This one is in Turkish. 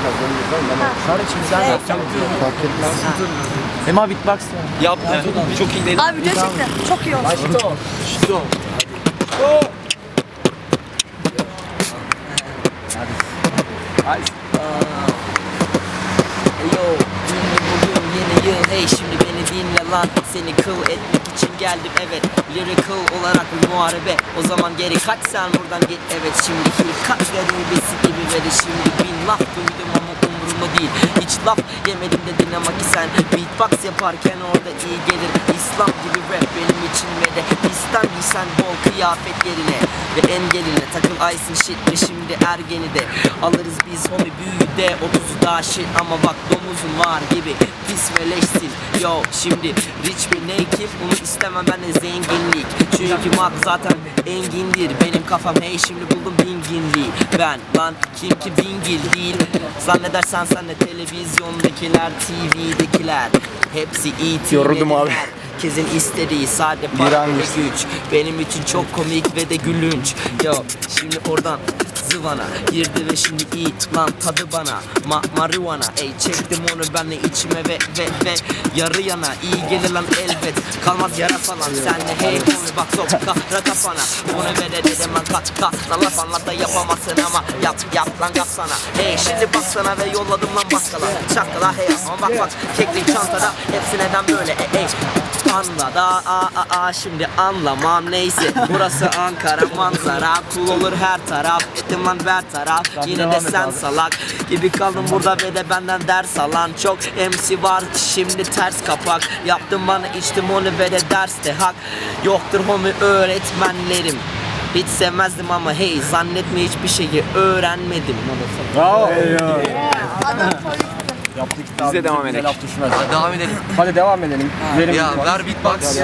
açmayacağız. Sonra içimizden yapacağım. Fark etmez. Ema beatbox ya. Yap. Çok iyi değil. Abi çekti. Çok iyi oldu. Başto. Şito. Yo, lan Seni kıl etmek için geldim evet. Lyrical olarak bir muharebe. O zaman geri kaç sen buradan git. Evet Şimdi hilkat garibesi gibi ve de şimdi bin laf duydum ama umurumda değil. Hiç laf yemedim dedin ama ki sen Beatbox yaparken orada iyi gelir. İslam gibi rap benim için ve de Giysen bol kıyafet yerine Ve engeline takıl Aysin shit ve şimdi ergeni de Alırız biz. Homi büyüğü de 30'u daha shit ama bak domuzun var gibi Pis ve leşsin. Yo şimdi Rich mi ne bunu istemem ben de zenginlik. Çünkü mak zaten engindir. Benim kafam hey şimdi buldum dinginliği Ben lan kim ki dingil değil. Zannedersen sen de televizyondakiler TV'dekiler Hepsi E.T. Yoruldum abi. Herkesin istediği sade para ve güç. Benim için çok komik ve de gülünç. Yo şimdi oradan zıvana Girdi ve şimdi iyi lan tadı bana. Ma marijuana Ey çektim onu benle içime ve ve ve. Yarı yana iyi gelir lan elbet. Kalmaz yara falan. Senle hey homie bak sok kahra kafana. Bunu ve de dedim lan kat kat. Lan laf da yapamazsın ama Yap yap lan yap sana. Hey şimdi baksana ve yolladım lan baskala Çakala hey ama bak bak Keklik çantada. Hepsi neden böyle? E, ey Anla da a a a şimdi anlamam. Neyse Burası Ankara manzara. Cool olur her taraf. Ettim lan ver taraf Yine de sen abi. salak Gibi kaldım burada ve de benden ders alan Çok MC var şimdi ters kapak Yaptım bana içtim onu ve de derste hak Yoktur homi öğretmenlerim hiç sevmezdim ama hey zannetme hiçbir şeyi öğrenmedim. Bravo. Polis. Yaptık. Biz de devam edelim. Laf düşmez. Devam edelim. Hadi devam edelim. Verim Ya ver beatbox.